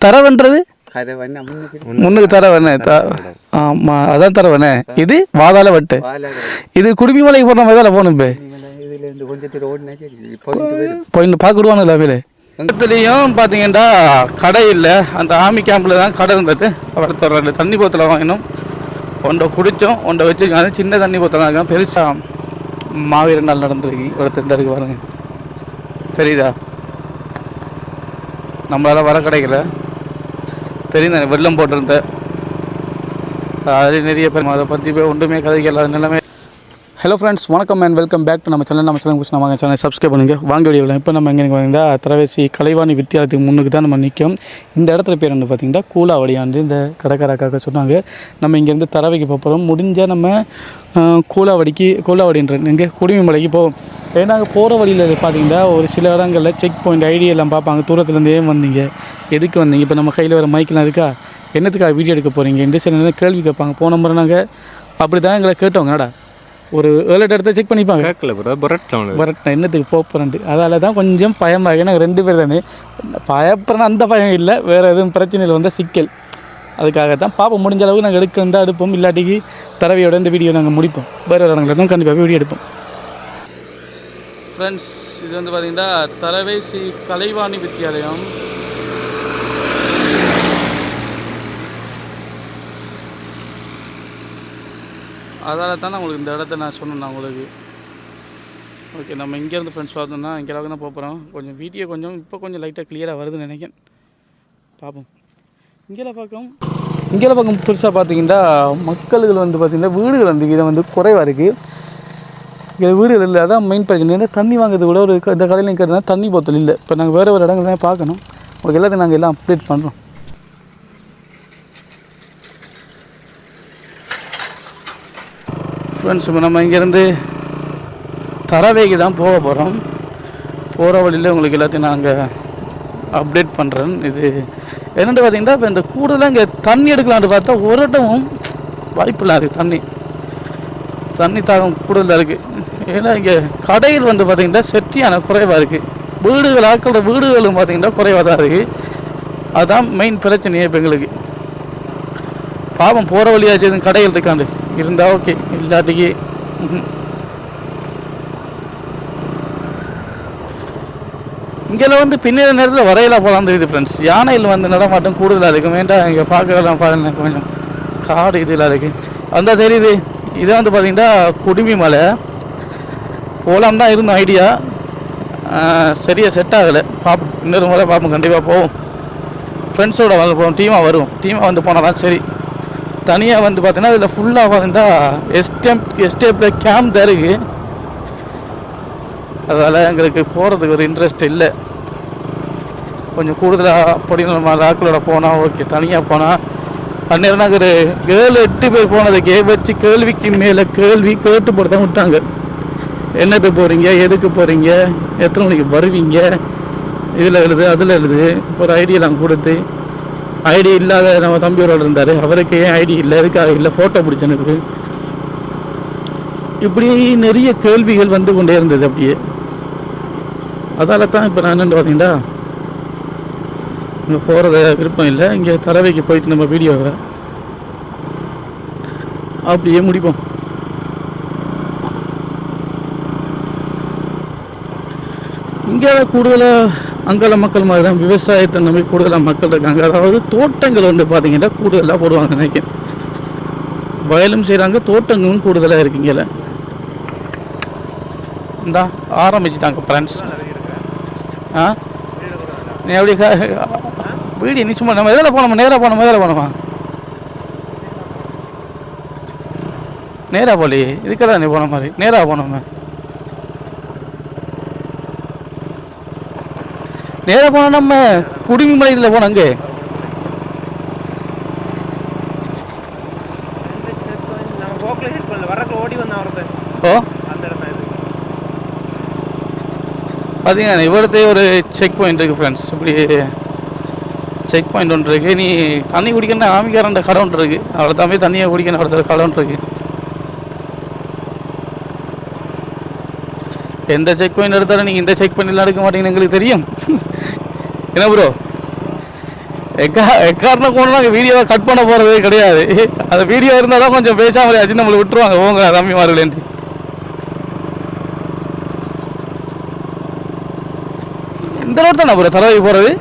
தரவன்றது கதை வண்ண முன்னுக்கு தரவண்ணே ஆமா அதான் தரவண்ணே இது பாதாள வட்டு இது குடும்பிமலைக்கு போன மாதிரி போகணும் போயிட்டு வரும் போய் பார்க்க விடுவானுங்களா வேலை பக்கத்துலேயும் பார்த்தீங்கன்னா கடை இல்லை அந்த ஆர்மி கேம்பில் தான் கடை இருந்தது ஒரு ரெண்டு தண்ணி போத்தலை வாங்கினோம் ஒன்றை குடித்தோம் ஒன்றை வச்சுருக்காங்க சின்ன தண்ணி போத்தலாம் இருக்கான் பெருசாக மாவீர நாள் நடந்திருக்கு ஒருத்தர் இருக்கு பாருங்க தெரியுதா நம்மளால் வர கிடைக்கல தெரியும் தானே வெள்ளம் போட்டிருந்த அது நிறைய பேர் அதை பற்றி போய் ஒன்றுமே கதைக்கல நிலைமை. ஹலோ ஃப்ரெண்ட்ஸ் வணக்கம் அண்ட் வெல்கம் பேக் டு நம்ம சேனல் நம்ம சேனல் குறிச்சு நம்ம சேனல் சப்ஸ்கிரைப் பண்ணுங்கள் வாங்க வீடியோவில் இப்போ நம்ம எங்கே வந்தால் திரவேசி கலைவாணி வித்தியாலயத்துக்கு முன்னுக்கு தான் நம்ம நிற்கும் இந்த இடத்துல பேர் என்ன பார்த்தீங்கன்னா கூலாவடியாண்டு இந்த கடற்கரைக்காக சொன்னாங்க. நம்ம இங்கேருந்து தரவைக்கு போகிறோம் முடிஞ்சால் நம்ம கூலாவடிக்கு கூலாவடின்ற இங்கே குடிமலைக்கு போவோம். ஏன்னா அங்கே போகிற வழியில் பார்த்தீங்கன்னா ஒரு சில இடங்களில் செக் பாயிண்ட் ஐடி எல்லாம் பார்ப்பாங்க. தூரத்துலேருந்து ஏன் வந்தீங்க? எதுக்கு வந்தீங்க? இப்போ நம்ம கையில் வர மைக்கெலாம் இருக்கா? என்னத்துக்காக வீடியோ எடுக்க போகிறீங்க இந்த சில நேரம் கேள்வி கேட்பாங்க. போன முறை நாங்கள் அப்படி தான் எங்களை கேட்டோங்க என்னடா? ஒரு ஏழு இடத்த செக் பண்ணிப்பாங்க. கேட்கல ப்ரோ புரட்டலாம் பரட் என்னத்துக்கு போகிறேன்ட்டு அதால தான் கொஞ்சம் பயமாக ஏன்னா ரெண்டு பேர் தானே. பயப்படுறேன்னா அந்த பயம் இல்லை. வேறு எதுவும் பிரச்சனையில் வந்தால் சிக்கல். அதுக்காக தான் பாப்போம். முடிஞ்ச அளவுக்கு நாங்கள் எடுக்க இருந்தால் எடுப்போம். இல்லாட்டிக்கு தரவையோட இந்த வீடியோ நாங்கள் முடிப்போம். வேறு இடங்களில் தான் கண்டிப்பாக வீடியோ எடுப்போம். ஃப்ரெண்ட்ஸ் இது வந்து பார்த்தீங்கன்னா தலைவேசி ஸ்ரீ கலைவாணி வித்தியாலயம் அதால் தான் நான் உங்களுக்கு இந்த இடத்த நான் சொன்னேன் உங்களுக்கு. ஓகே நம்ம இங்கேருந்து ஃப்ரெண்ட்ஸ் பார்த்தோம்னா இங்கே அளவுக்கு தான் போகிறோம் கொஞ்சம் வீடியோ கொஞ்சம் இப்போ கொஞ்சம் லைட்டாக கிளியராக வருதுன்னு நினைக்கிறேன். பார்ப்போம் இங்கே பார்க்கும் இங்கே பக்கம் புதுசாக பார்த்தீங்கன்னா மக்கள்கள் வந்து பார்த்திங்கன்னா வீடுகள் வந்து இதை வந்து குறைவாக இருக்குது இங்கே வீடுகள் இல்லை அதான் மெயின் பிரச்சனை. ஏன்னா தண்ணி வாங்குறது கூட ஒரு இந்த கடையில் கேட்டால் தண்ணி போத்தல் இல்லை. இப்போ நாங்கள் வேறு ஒரு இடங்கள் தான் பார்க்கணும். உங்களுக்கு எல்லாத்தையும் நாங்கள் எல்லாம் அப்டேட் பண்ணுறோம் ஃப்ரெண்ட்ஸ் இப்போ நம்ம இங்கேருந்து தரவேகி தான் போக போகிறோம் போகிற வழியில் உங்களுக்கு எல்லாத்தையும் நாங்கள் அப்டேட் பண்ணுறேன் இது என்னென்னு பார்த்தீங்கன்னா இப்போ இந்த கூடுதலாக இங்கே தண்ணி எடுக்கலான்னு பார்த்தா ஒரு இடமும் வாய்ப்பில்லை இல்லாது தண்ணி. தண்ணி தாகம் கூடுதலாக இருக்குது ஏன்னா இங்கே கடையில் வந்து பார்த்திங்கன்னா செட்டியான குறைவாக இருக்குது வீடுகள் ஆக்களோட வீடுகளும் பார்த்திங்கன்னா குறைவாக தான் இருக்குது அதுதான் மெயின் பிரச்சனையே இப்போ எங்களுக்கு. பாவம் போகிற வழியாச்சு எதுவும் கடைகள் இருக்காண்டு. இருந்தால் ஓகே இல்லாட்டிக்கு. ம்ஹும். இங்கெல்லாம் வந்து பின்னிற நேரத்தில் வரையில போகலாம் தெரியுது ஃப்ரெண்ட்ஸ் யானையில் வந்து நடமாட்டம் கூடுதலாக இருக்கும் வேண்டாம் இங்கே பார்க்கலாம் பாருங்க கொஞ்சம் காடு இதெல்லாம் இருக்குது வந்தால் தெரியுது இது வந்து பார்த்தீங்கன்னா குடுமி மலை. போகலாம் தான் இருந்த ஐடியா சரியாக செட் ஆகலை. பார்ப்போம் இன்னொரு முறை பார்ப்போம் கண்டிப்பாக போவோம். ஃப்ரெண்ட்ஸோடு வந்து போவோம் டீமாக வரும். டீமாக வந்து போனால் தான் சரி. தனியாக வந்து பார்த்தீங்கன்னா இதில் ஃபுல்லாக பார்த்தீங்கன்னா எஸ்டேம் எஸ்டேப்பில் கேம்ப் தான் இருக்குது அதனால் எங்களுக்கு போகிறதுக்கு ஒரு இன்ட்ரெஸ்ட் இல்லை. கொஞ்சம் கூடுதலாக அப்படி ஆக்களோட போனால் ஓகே தனியாக போனால் அந்நேரம் நாங்கள் ஒரு ஏழு எட்டு பேர் போனதுக்கே வச்சு கேள்விக்கு மேலே கேள்வி கேட்டு போட்டு தான் விட்டாங்க என்னது போகிறீங்க எதுக்கு போகிறீங்க எத்தனை மணிக்கு வருவீங்க? இதில் எழுது அதில் எழுது. ஒரு ஐடியை நாங்கள் கொடுத்து ஐடி இல்லாத நம்ம தம்பியோட இருந்தார். அவருக்கு ஏன் ஐடி இல்லை? எதுக்காக இல்லை? ஃபோட்டோ பிடிச்சனுக்கு. இப்படி நிறைய கேள்விகள் வந்து கொண்டே இருந்தது அப்படியே. அதால தான் இப்போ நான் என்னென்னு பார்த்தீங்கன்னா இங்கே போகிறத விருப்பம் இல்லை. இங்கே தரவைக்கு போயிட்டு நம்ம வீடியோவை அப்படியே முடிப்போம். இங்கே கூடுதலாக அங்கல மக்கள் மாதிரி தான் விவசாயத்தை நம்பி கூடுதலாக மக்கள் இருக்காங்க. அதாவது தோட்டங்கள் வந்து பார்த்தீங்கன்னா கூடுதலாக போடுவாங்க நினைக்கிறேன் வயலும் செய்கிறாங்க தோட்டங்களும் கூடுதலாக இருக்குங்கல்ல இந்தா ஆரம்பிச்சிட்டாங்க ஃப்ரெண்ட்ஸ் ஆ? நீ க- வீடு நீ சும்மா நம்ம எதில் போனோமா? நேராக போனோமா? எதில் போனோமா? நேராக போலி இதுக்கெல்லாம் நீ போன மாதிரி. நேராக போனோமே. நேராக போனோம் நம்ம குடிமி மலையில் போனோம் அங்கே. ஓடி ஓ. பார்த்தீங்கன்னா இவரத்தே ஒரு செக் பாயிண்ட் இருக்குது ஃப்ரெண்ட்ஸ் இப்படி செக் பாயிண்ட் ஒன்று இருக்குது நீ தண்ணி குடிக்கணும் ஆமிக்காரண்ட கடை ஒன்று இருக்குது அவ்வளோ தம்பி தண்ணியை குடிக்கணும். ஒருத்தர் கடை ஒன்று இருக்குது எந்த செக் பாயிண்ட் எடுத்தாலும் நீங்கள் இந்த செக் பாயிண்ட்லாம் எடுக்க மாட்டீங்கன்னு எங்களுக்கு தெரியும். என்ன ப்ரோ எக்கா எக்காரணம் கூட நாங்கள் வீடியோவை கட் பண்ண போகிறதே கிடையாது. அந்த வீடியோ இருந்தால் தான் கொஞ்சம் பேசாமல் ஆச்சு நம்மளை விட்டுருவாங்க. போங்க தம்பிமார்களேன்ட்டு இந்த ரோட் தானே ப்ரோ தலைவி போகிறது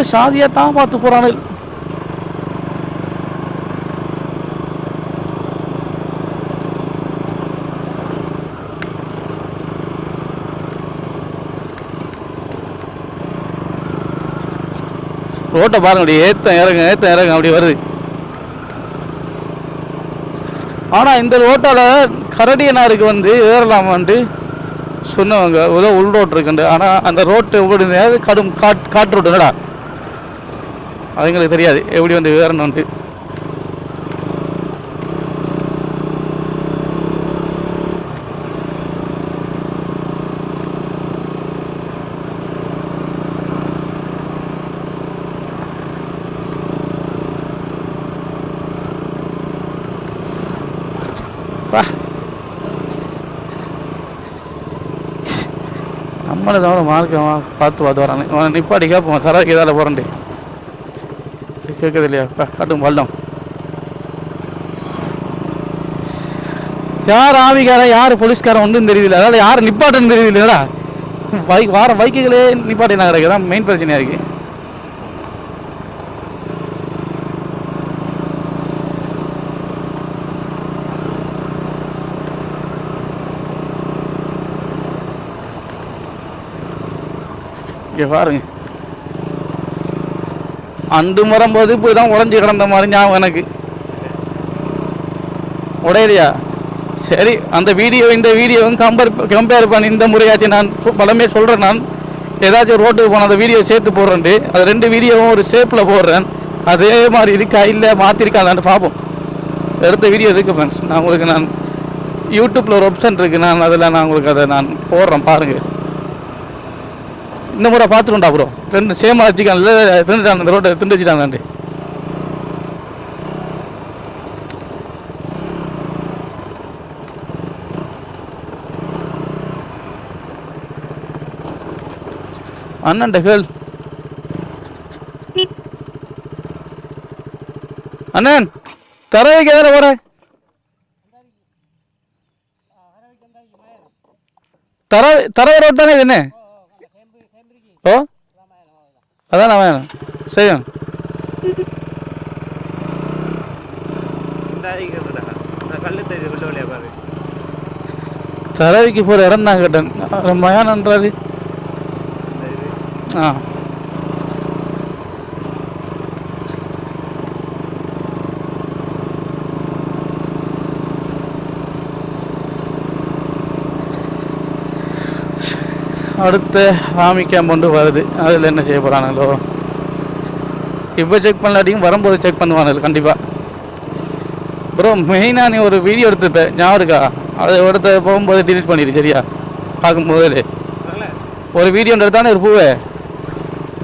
ஒரு சாதியை தான் பார்த்து போகிறானு ரோட்டை பாருங்க அப்படி ஏத்தம் இறங்க ஏத்தம் இறங்க அப்படி வருது. ஆனால் இந்த ரோட்டால் கரடியனாருக்கு வந்து ஏறலாமான்ட்டு சொன்னவங்க ஏதோ உள் ரோட் இருக்குண்டு. ஆனால் அந்த ரோட்டு எப்படி கடும் காட் காட்டு ரோட்டு அதுங்களுக்கு அது எங்களுக்கு தெரியாது. எப்படி வந்து ஏறணுன்ட்டு வா. நம்மளை தவிர மார்க்க பார்த்து பார்த்து வரானே. நிப்பாடி கேட்போம். சரக்கு இதால் போகிறேன்டி கேட்குது இல்லையா பா, காட்டும் பள்ளம் யார் ஆவிக்காரன் யார் போலீஸ்காரன் ஒன்றும் தெரியல அதாவது யார் நிப்பாட்டுன்னு தெரியலடா பைக் வார பைக்குகளே நிப்பாட்டி நகருக்கு தான் மெயின் பிரச்சனையாக இருக்குது இங்கே பாருங்க. அந்த முறம்போது இப்போ தான் உடஞ்சி கிடந்த மாதிரி ஞாபகம் எனக்கு. உடையலையா? சரி அந்த வீடியோ இந்த வீடியோவும் கம்பேர் கம்பேர் பண்ணி இந்த முறையாச்சும் நான் பலமே சொல்கிறேன் நான். ஏதாச்சும் ரோட்டுக்கு போன அந்த வீடியோ சேர்த்து போடுறேன்ட்டு அது ரெண்டு வீடியோவும் ஒரு ஷேப்பில் போடுறேன். அதே மாதிரி இருக்கா இல்லை மாற்றிருக்காங்களான்னு பார்ப்போம் எடுத்த வீடியோ இருக்குது ஃப்ரெண்ட்ஸ் நான் உங்களுக்கு நான் யூடியூப்பில் ஒரு ஆப்ஷன் இருக்குது நான் அதில் நான் உங்களுக்கு அதை நான் போடுறேன் பாருங்கள் இந்த முறை பார்த்துருண்டா ப்ரோ ரெண்டு சேமாக வச்சுக்கான்ல திண்டுட்டாங்க இந்த ரோட்டை திண்டு வச்சுட்டாங்க அண்ணன் கேள். அண்ணன் தர வைக்க எதில் போற தர தர ரோட் தானே இது என்ன? ஓ? அதான் நான் வேணும் செய்யும் பாரு தரவிக்கு போகிற இடம் தான் கேட்டேன். ரொம்ப ஏன் நன்றாது ஆ. அடுத்த ஆமி கேம்ப் ஒன்று வருது. அதில் என்ன செய்ய போகிறானுங்களோ இப்போ செக் பண்ணலாட்டியும் வரும்போது செக் பண்ணுவானுங்க கண்டிப்பாக ப்ரோ மெயினாக நீ ஒரு வீடியோ எடுத்துப்பேன் ஞாபகம் இருக்கா? அதை எடுத்த போகும்போது டிலீட் பண்ணிடு சரியா? பார்க்கும்போது. வரல ஒரு வீடியோ எடுத்தானே ஒரு பூவே?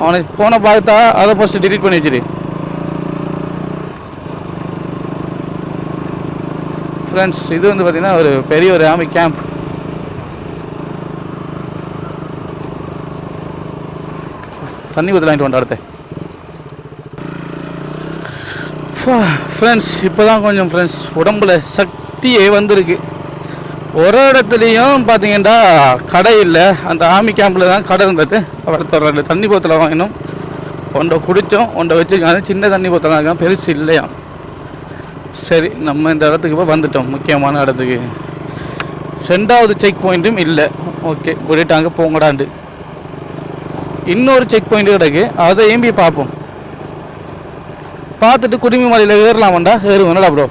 அவனுக்கு ஃபோனை பார்த்தா அதை ஃபஸ்ட்டு டிலீட் பண்ணி வச்சிரு. ஃப்ரெண்ட்ஸ் இது வந்து பார்த்தீங்கன்னா ஒரு பெரிய ஒரு ஆமி கேம்ப் தண்ணி ஊற்றி வாங்கிட்டு வந்தா அடுத்து. ஃப்ரெண்ட்ஸ் இப்போ தான் கொஞ்சம் ஃப்ரெண்ட்ஸ் உடம்புல சக்தியே வந்திருக்கு. ஒரு இடத்துலையும் பார்த்தீங்கன்னா கடை இல்லை. அந்த ஆமி கேம்பில் தான் கடை இருந்தது. அடுத்த தண்ணி போத்தலை வாங்கினோம். ஒன்றை குடித்தோம் ஒன்றை வச்சுருக்காங்க. சின்ன தண்ணி போத்தலாம் இருக்கான் பெருசு இல்லையா? சரி நம்ம இந்த இடத்துக்கு இப்போ வந்துட்டோம் முக்கியமான இடத்துக்கு. ரெண்டாவது செக் பாயிண்ட்டும் இல்லை. ஓகே போயிட்டு அங்கே போங்கடாண்டு இன்னொரு செக் பாயிண்ட் கிடக்கு. அதை ஏம்பி பார்ப்போம். பார்த்துட்டு குடிமி மலையில் ஏறலாமாண்டா? ஏறுவோம். என்னடா ப்ரோ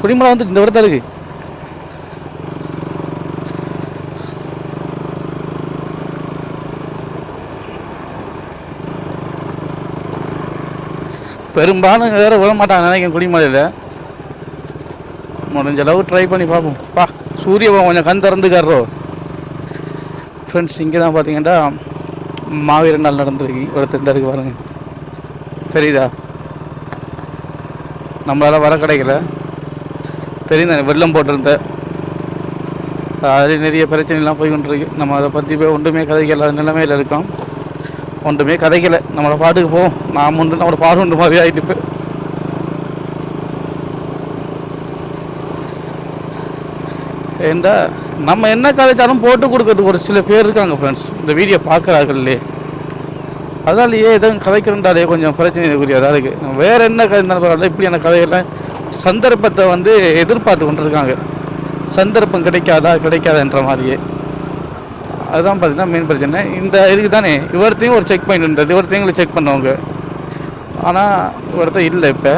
குடிமலை வந்து இந்த இடத்துல இருக்கு. பெரும்பாலும் வேற விட மாட்டாங்க நினைக்கிறேன் குடிமலையில் முடிஞ்ச அளவு ட்ரை பண்ணி பார்ப்போம். பா சூரிய கொஞ்சம் கண் திறந்துக்காரோ ஃப்ரெண்ட்ஸ் இங்கே தான் பார்த்தீங்கன்னா மாவீர நாள் நடந்திருக்கு ஒரு இந்த பாருங்க. தெரியுதா? நம்மளால் வர கிடைக்கல. தெரியுதா வெள்ளம் போட்டிருந்த. அது நிறைய பிரச்சனைலாம் போய் கொண்டிருக்கு நம்ம அதை பற்றி போய் ஒன்றுமே கதைக்கல. நிலைமையில் இருக்கோம். ஒன்றுமே கதைக்கலை. நம்மளை பாட்டுக்கு போவோம் நாம் ஒன்று நம்மளை பாடு ஒன்று மாதிரி ஆகிட்டு இப்போ ஏண்டா? நம்ம என்ன கதைச்சாலும் போட்டு கொடுக்கறதுக்கு ஒரு சில பேர் இருக்காங்க ஃப்ரெண்ட்ஸ் இந்த வீடியோ பார்க்குறார்களே அதனாலேயே எதுவும் கதைக்கிறன்றாலே கொஞ்சம் பிரச்சனைக்குரியதாக இருக்குது வேறு என்ன கதை இருந்தாலும் பரவாயில்ல. இப்படியான கதைகள்லாம் சந்தர்ப்பத்தை வந்து எதிர்பார்த்து கொண்டிருக்காங்க. சந்தர்ப்பம் கிடைக்காதா கிடைக்காதன்ற மாதிரியே. அதுதான் பார்த்தீங்கன்னா மெயின் பிரச்சனை. இந்த இதுக்கு தானே இவர்த்தையும் ஒரு செக் பாயிண்ட் இருந்தது இவர்த்தையும் செக் பண்ணுவாங்க. ஆனால் இவர்த்த இல்லை இப்போ.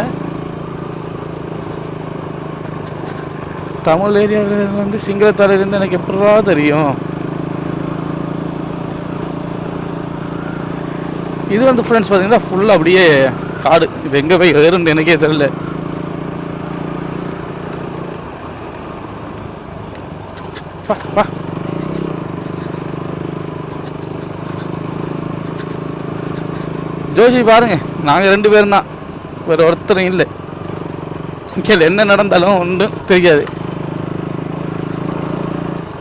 தமிழ் ஏரியாவில் வந்து சிங்களத்தால இருந்து எனக்கு எப்படா தெரியும்? இது வந்து ஃப்ரெண்ட்ஸ் பார்த்தீங்கன்னா ஃபுல்லாக அப்படியே காடு. இது எங்கே போய் ஏறுன்னு எனக்கே தெரியல. வா வா. பாருங்க. நாங்கள் ரெண்டு பேரும் தான் வேறு ஒருத்தரும் இல்லை. கேள் என்ன நடந்தாலும் ஒன்றும் தெரியாது.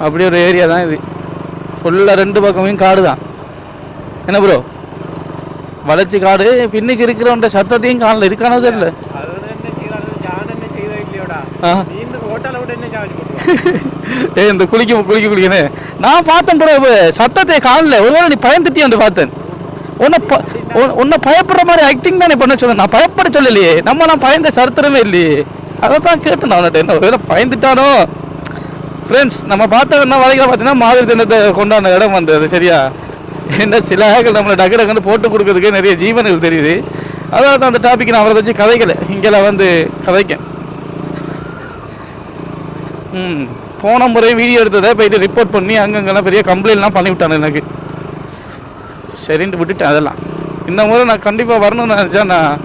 அப்படி ஒரு ஏரியா தான் இது. ஃபுல்லாக ரெண்டு பக்கமும் காடு தான். என்ன ப்ரோ வளர்ச்சி காடு பின்னுக்கு இருக்கிறவன்ற சத்தத்தையும் காணல. இருக்கானோ தெரியல. ஏ இந்த குளிக்க குளிக்க குளிக்கனே. நான் பார்த்தேன் ப்ரோ இப்போ சத்தத்தை காணல. ஒருவேளை நீ பயந்துட்டியான்னு பார்த்தேன். உன்னை ப உன்னை- உன்னை பயப்படுற மாதிரி ஆக்டிங் தானே பண்ண சொல்ல நான் பயப்பட சொல்லலையே. நம்ம நான் பயந்த சரித்திரமே இல்லையே. அதை தான் கேட்டேன் நான் அவன்கிட்ட என்ன ஒருவேளை பயந்துட்டானோ? ஃப்ரெண்ட்ஸ் நம்ம பார்த்த என்ன வரைக்கும் பார்த்தீங்கன்னா மாதிரி தினத்தை கொண்டாடின இடம் வந்தது சரியா? என்ன சில நம்மளை டக்கு டக்குன்னு போட்டு கொடுக்கறதுக்கே நிறைய ஜீவன்கள் தெரியுது. அதாவது தான் அந்த டாபிக் நான் அவரை வச்சு கதைக்கலை இங்கெல்லாம் வந்து கதைக்கேன். ம் போன முறை வீடியோ எடுத்ததை போயிட்டு ரிப்போர்ட் பண்ணி அங்கங்கெல்லாம் பெரிய கம்ப்ளைண்ட்லாம் பண்ணி விட்டாங்க எனக்கு. சரின்ட்டு விட்டுட்டேன் அதெல்லாம். இந்த முறை நான் கண்டிப்பாக வரணும்னு நினச்சா நான்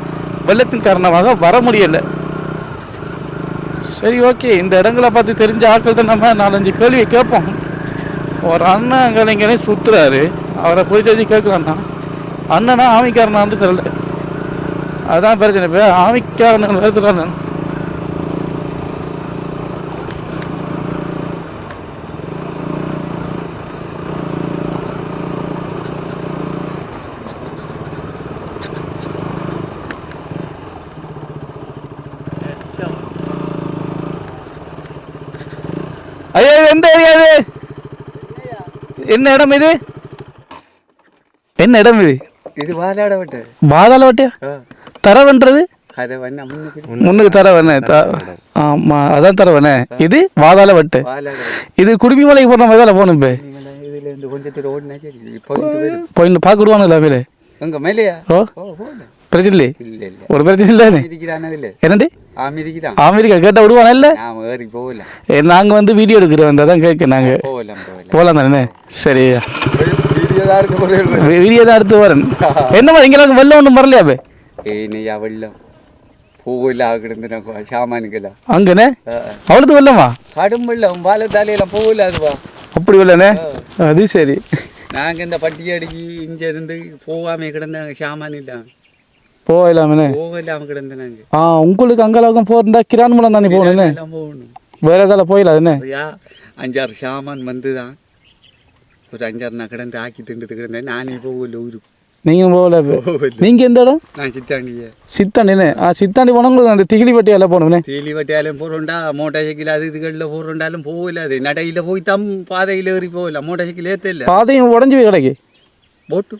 வெள்ளத்தின் காரணமாக வர முடியலை. சரி ஓகே. இந்த இடங்களை பார்த்து தெரிஞ்ச ஆட்கள்கிட்ட நம்ம நாலஞ்சு கேள்வியை கேட்போம். ஒரு அண்ணன் அங்கே இங்கே சுற்றுறாரு அவரை போயிட்டு வச்சு கேட்கலான்னா அண்ணனா ஆமிக்காரனான்னு தெரியல. அதான் பிரச்சனை. இப்போ ஆமிக்காரன் இருக்கிறான் ஐயோ எந்த ஏரியா இது என்ன இடம் இது? என்ன இடம் இது? இது வாலாட விட்டு. பாதாள வட்டியா? தரவன்றது? முன்னுக்கு. தரவனே ஆமா அதான் தரவனே இது வாதாள வட்டு. இது குடுமிமலைக்கு போன மாதிரி போகணும் இப்போ? கொஞ்சம் விடுவானுங்களா பேரு எங்க மேலையா? ஓ. பிரச்சனை ஒரு பிரச்சனை இல்லை இருக்கிறான் அமெரிக்கா கேட்டால் விடுவானா இல்லை நாங்கள் வந்து வீடியோ எடுக்கிறோம் தான் கேட்க நாங்கள் போகலாம் தானே சரி வீடியோ தான் எடுத்து வரேன் என்ன மாதிரி இங்கே வெள்ளம் ஒன்றும் வரலையா பே ஏனையா வெள்ளம் போகல கிடந்து சாமானுக்கெல்லாம் அங்கனே அவ்வளோது வெள்ளமா கடும் வெள்ளம் வாழை தலையெல்லாம் போகல அதுவா அப்படி வெள்ளனே அது சரி நாங்க இந்த பட்டி அடிக்கி இங்க இருந்து போகாம கிடந்தாங்க சாமான் இல்லாம போகலாமே போகலாம கிடந்த நாங்க. ஆ உங்களுக்கு அங்கெல்லாம் போகிறா கிரான் மூலம் தானே போகணும்? வேற ஏதாவது போயிடலாம் ஐயா அஞ்சாறு சாமான் வந்து தான் ஒரு அஞ்சாறு நான் கிடந்து ஆக்கி திண்டுட்டு கிடந்தேன். நானே போகல ஊருக்கு. நீங்களும் போகல. நீங்கள் எந்த இடம்? நான் சிட்டாண்டிய சித்தாண்டினே ஆ சித்தாண்டி போனவங்களுக்கு அந்த திகிலி பட்டியால போகணும்னே? தேலி வட்டியாலும் போகிறோண்டா மோட்டார் சைக்கிள் அது இதுகளில் போகிறோண்டாலும் போகல அது. நடையில் போய் தம் பாதையில் ஏறி போகல மோட்டார் சைக்கிள் ஏற்ற இல்லை பாதையும் உடஞ்சி போய் கிடக்கு. போட்டு.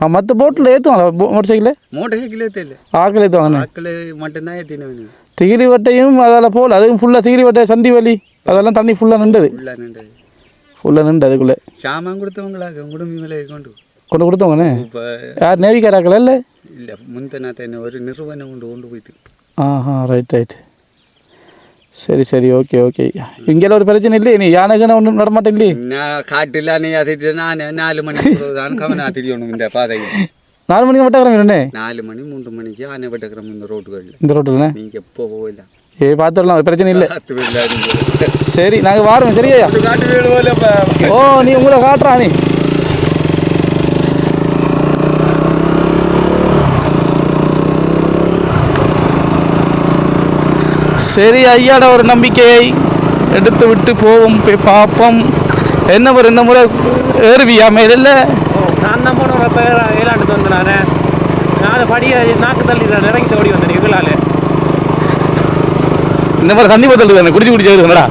மற்ற போட்டில் ஏற்றுவாங்களா மோட்டர் சைக்கிள் மோட்டார் சைக்கிள் ஏற்ற இல்லை ஆக்கள் ஏற்றுவாங்கண்ணே ஆக்கள் மட்டும்தான் ஏற்றினவனு திகிரி வட்டையும் அதில் போகல அதுவும் ஃபுல்லாக திகிரி வட்டை சந்தி வலி அதெல்லாம் தண்ணி ஃபுல்லாக நின்றது ஃபுல்லாக நின்றது ஃபுல்லாக நின்று அதுக்குள்ளே. சாமான் கொடுத்தவங்களாக குடும்பி மேலே கொண்டு கொண்டு கொடுத்தவங்கண்ணே இப்போ யார் நேவிக்காராக்கள் இல்லை? இல்லை என்ன ஒரு நிறுவனம் கொண்டு கொண்டு போயிட்டு. ஆஹா ரைட் ரைட் சரி சரி ஓகே ஓகே. இங்கெல்லாம் ஒரு பிரச்சனை இல்லையே நீ யானைகன ஒன்றும் நடமாட்டேன் இல்லையே நான் காட்டில் நீ அதிட்டு நான் நாலு மணிக்கு தான் கவனம் திரியணும் இந்த பாதையில். நாலு மணிக்கு கிளம்பிடுண்ணே நாலு மணி மூன்று மணிக்கு ஆனை வெட்டக்கிறோம் இந்த ரோட்டுகளில். இந்த ரோட்டில்ண்ணே நீங்கள் எப்போ போகலாம் ஏ பார்த்துடலாம் ஒரு பிரச்சனை இல்லை. சரி நாங்கள் வாரோம் சரியா? ஓ நீ உங்களை காட்டுறா நீ. சரி ஐயாட ஒரு நம்பிக்கை எடுத்து விட்டு போவோம். போய் பார்ப்போம். என்ன ஒரு இந்த முறை ஏறுவியா மேல நான் தான் போன அப்போ ஏழாண்டு வந்து நான் படிய நாக்கு தள்ளி இறங்கி ஓடி வந்தேன் எங்களால் இந்த மாதிரி தண்ணி பத்தல் தானே குடிச்சு குடிச்சு ஏறுங்கடா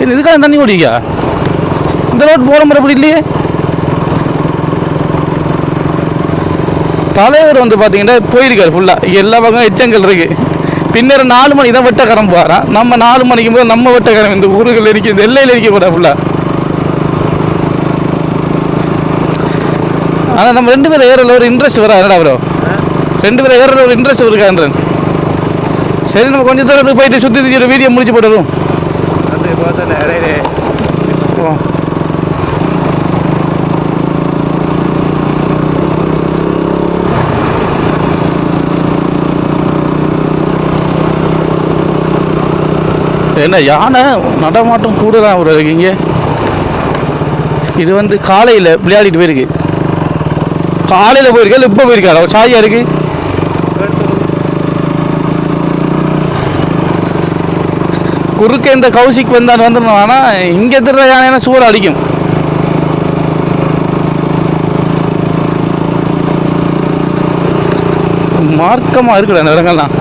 என்ன இதுக்காக தண்ணி குடிக்கா இந்த ரோட் போகிற முறை அப்படி இல்லையே? தலைவர் வந்து பார்த்தீங்கன்னா போயிருக்காரு ஃபுல்லாக எல்லா பக்கம் எச்சங்கள் இருக்கு. பின்னர் நாலு மணிக்கு தான் வெட்டக்கரம் போகிறான் நம்ம நாலு மணிக்கும் போது நம்ம வெட்டக்கரம் இந்த ஊர்கள் இருக்கு இந்த எல்லையில் இருக்க போகிறா ஃபுல்லாக ஆனால் நம்ம ரெண்டு பேரும் ஏறல ஒரு இன்ட்ரெஸ்ட் வரா என்னடா ப்ரோ ரெண்டு பேரும் ஏறல ஒரு இன்ட்ரெஸ்ட் இருக்கான்றேன் சரி நம்ம கொஞ்சம் தூரத்துக்கு போயிட்டு சுற்றி வீடியோ முடிச்சு போட்டுருவோம் வந்து பார்த்தேன் இடையிலே ஓ என்ன யானை நடமாட்டம் கூட தான் ஒரு இங்கே? இது வந்து காலையில் விளையாடிட்டு போயிருக்கு. காலையில் போயிருக்கா இல்லை இப்போ போயிருக்கா? ஒரு சாயா இருக்கு? குறுக்க இந்த கௌசிக் வந்தான் வந்துடணும் ஆனால் இங்கே திருற யானை சூடு அடிக்கும். மார்க்கமாக இருக்குல்ல அந்த இடங்கள்லாம்.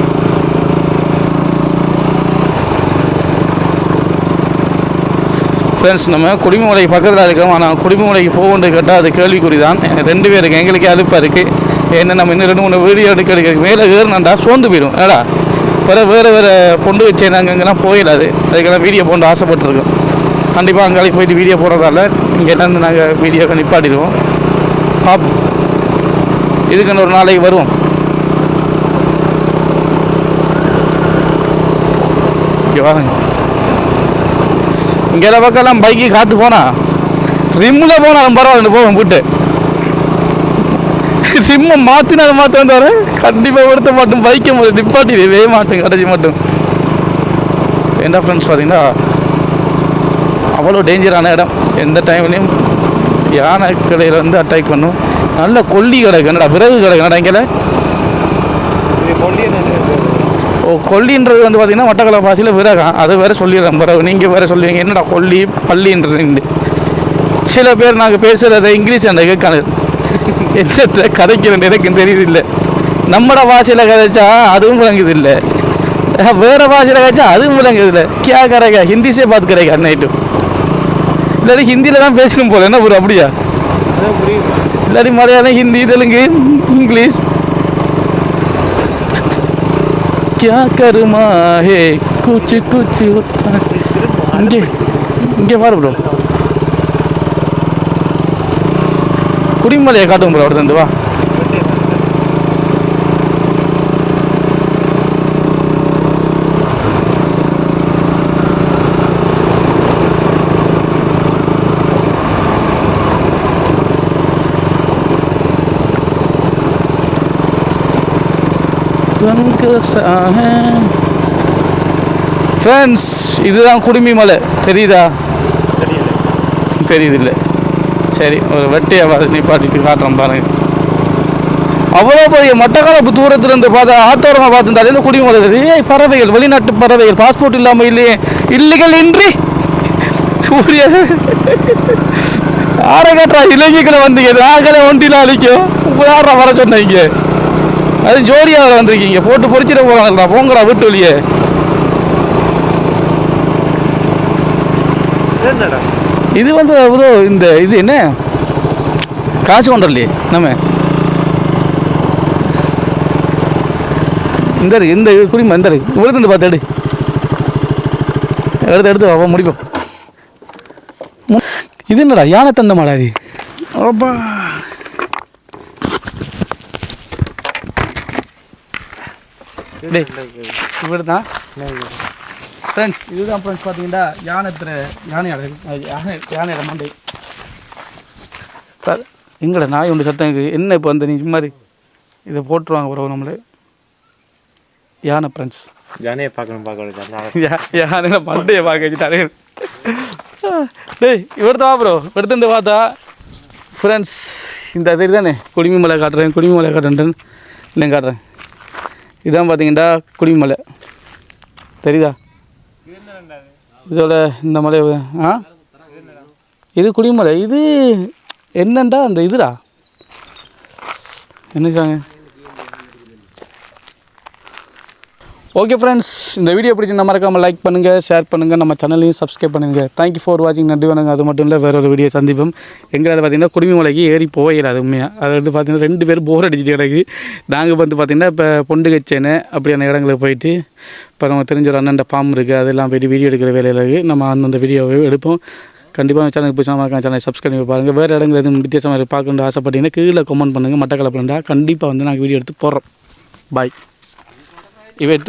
ஃப்ரெண்ட்ஸ் நம்ம குடிமலைக்கு பக்கத்தில் இருக்கோம். ஆனால் குடிமலைக்கு போகணுன்னு கேட்டால் அது கேள்விக்குறி தான் ரெண்டு பேருக்கு எங்களுக்கே அலுப்பாக இருக்குது ஏன்னா நம்ம இன்னும் ரெண்டு மூணு வீடியோ எடுக்க எடுக்க மேலே ஏறினாண்டா சோர்ந்து போயிடும். ஏடா வேறு வேறு வேறு பொண்டு வச்சு நாங்கள் இங்கெல்லாம் போயிடாது அதுக்கெல்லாம் வீடியோ போட்டு ஆசைப்பட்டுருக்கோம். கண்டிப்பாக அங்கே போயிட்டு வீடியோ போடுறதால இங்கே இருந்து நாங்கள் வீடியோவை நிப்பாட்டிடுவோம். பார்ப்போம் இதுக்குன்னு ஒரு நாளைக்கு வருவோம். இங்கே வாங்க. இங்கே பக்கம்லாம் பைக்கு காத்து போனா ரிம்மில் போனாலும் பரவாயில்ல போவோம் போட்டு ரிம்மை மாற்றினாலும் மாற்ற வந்தார். கண்டிப்பாக ஒருத்த மாட்டோம் பைக்கை திப்பாட்டி வே மாட்டோம் கடைசி மாட்டோம். என்ன ஃப்ரெண்ட்ஸ் பார்த்தீங்கன்னா அவ்வளோ டேஞ்சரான இடம். எந்த டைம்லையும் யானை கடையில் வந்து அட்டாக் பண்ணும். நல்ல கொல்லி கிடக்கு என்னடா விறகு கிடக்கு என்னடா இங்கே கொல்லி கொல்லின்றது வந்து பார்த்தீங்கன்னா வட்டக்கலை பாஷையில் விறகாம் அது வேற சொல்லிடுறேன். பிறகு நீங்கள் வேற சொல்லுவீங்க. என்னடா கொல்லி பள்ளின்றது சில பேர் நாங்கள் பேசுகிறத இங்கிலீஷ் அந்த கேட்காது. என்னத்தை கதைக்கிறேன் எனக்கும் தெரியுது இல்லை நம்மட பாஷையில் கதைச்சா அதுவும் விளங்குது இல்லை வேற பாஷையில் கதைச்சா அதுவும் விளங்குது இல்லை கியா கரைக்கா? ஹிந்திஸே பார்த்து கரைக்கா நைட்டு இல்லாட்டி ஹிந்தியில் தான் பேசணும் போல. என்ன ப்ரோ அப்படியா? இல்லாட்டி மலையாளம் ஹிந்தி தெலுங்கு இங்கிலீஷ். கியா கருமா ஹே குச்சு குச்சு இங்கே இங்கே பாரு ப்ரோ குடிமலையை காட்டும் ப்ரோ அவர்தான் வா ஃப்ரெண்ட்ஸ் இதுதான் குடுமி மலை. தெரியுதா? தெரியுது இல்லை சரி ஒரு வெட்டியை பார்த்து நிப்பாட்டிட்டு காட்டுறோம் பாருங்க. அவ்வளோ பெரிய மட்டக்களப்பு தூரத்துலேருந்து பார்த்தா ஆத்தோரமாக பார்த்துருந்தாலே இந்த குடிமலை தெரியுது. ஏய் பறவைகள் வெளிநாட்டு பறவைகள் பாஸ்போர்ட் இல்லாமல் இல்லையே. இல்லீகல் இன்றி. சூரிய ஆரை இளைஞர்களை இலங்கைகளை வந்தீங்க. நாங்களே ஒண்டியில் அழிக்கும் யாரா வர சொன்னீங்க? அது ஜோடியாக வந்திருக்கீங்க. போட்டு பொறிச்சிட போகிறாங்களா போங்கடா வீட்டு என்னடா? இது வந்து ப்ரோ இந்த இது என்ன? காசு கொண்டர்லையே நம்ம. இந்த இந்த குறிமா இந்த இந்த பார்த்து எடு. எடுத்து எடுத்து வா முடிப்போம். இது என்னடா யானை தந்த மாடா இது? அப்பா. டேய் இவ்வளோ தான் ஃப்ரெண்ட்ஸ் இதுதான் ஃப்ரெண்ட்ஸ் பார்த்தீங்கன்னா யானை யானையோட அது யானை யானையோட மண்டை. சார் எங்கட நாய் ஒன்று சத்தம் இருக்குது என்ன இப்போ வந்து நீ இது மாதிரி? இதை போட்டுருவாங்க ப்ரோ நம்மளே. யானை ஃப்ரெண்ட்ஸ் ஜானியை பார்க்கணும் பார்க்கணும் யானை மண்டையை பார்க்க வச்சுட்டாரு டேய் இவர்த்த வா ப்ரோ எடுத்து வந்து பார்த்தா ஃப்ரெண்ட்ஸ் இந்த இது தானே. குடிமலை காட்டுறேன் குடிமலை காட்டுறேன் இல்லை காட்டுறேன். இதான் பார்த்தீங்கன்னா குடிமலை. தெரியுதா? இதோட இந்த மலை ஆ? இது குடிமலை. இது என்னண்டா அந்த இதுடா? என்ன சாங்க ஓகே ஃப்ரெண்ட்ஸ் இந்த வீடியோ பிடிச்சிருந்தா மறக்காமல் லைக் பண்ணுங்கள் ஷேர் பண்ணுங்கள் நம்ம சேனலையும் சப்ஸ்கிரைப் பண்ணுங்கள் தேங்க்யூ ஃபார் வாட்சிங் நன்றி வணங்க அது மட்டும் இல்லை வேற ஒரு வீடியோ சந்திப்போம். எங்களால் பார்த்தீங்கன்னா குடுமி மலைக்கு ஏறி போயிடாது உண்மையாக அது வந்து பார்த்தீங்கன்னா ரெண்டு பேரும் போர் அடிச்சுட்டு கிடக்கு. நாங்கள் வந்து பார்த்திங்கன்னா இப்போ பொண்டு கச்சேனை அப்படியான இடங்களுக்கு போயிட்டு இப்போ நம்ம தெரிஞ்ச ஒரு அண்ணன் ஃபார்ம் இருக்குது அதெல்லாம் போயிட்டு வீடியோ எடுக்கிற வேலையில் இருக்குது நம்ம அந்தந்த வீடியோவை எடுப்போம். கண்டிப்பாக சேனலுக்கு பிடிச்சா மறக்காம சேனலை சப்ஸ்கிரைப் பண்ணி பாருங்கள் வேறு இடங்கள் எதுவும் வித்தியாசமாக பார்க்கணுன்னு ஆசைப்பட்டீங்கன்னா கீழே கமெண்ட் பண்ணுங்கள் மட்டக்கலப்பிலண்டா கண்டிப்பாக வந்து நாங்கள் வீடியோ எடுத்து போடுறோம் பாய் இவ எத்தனை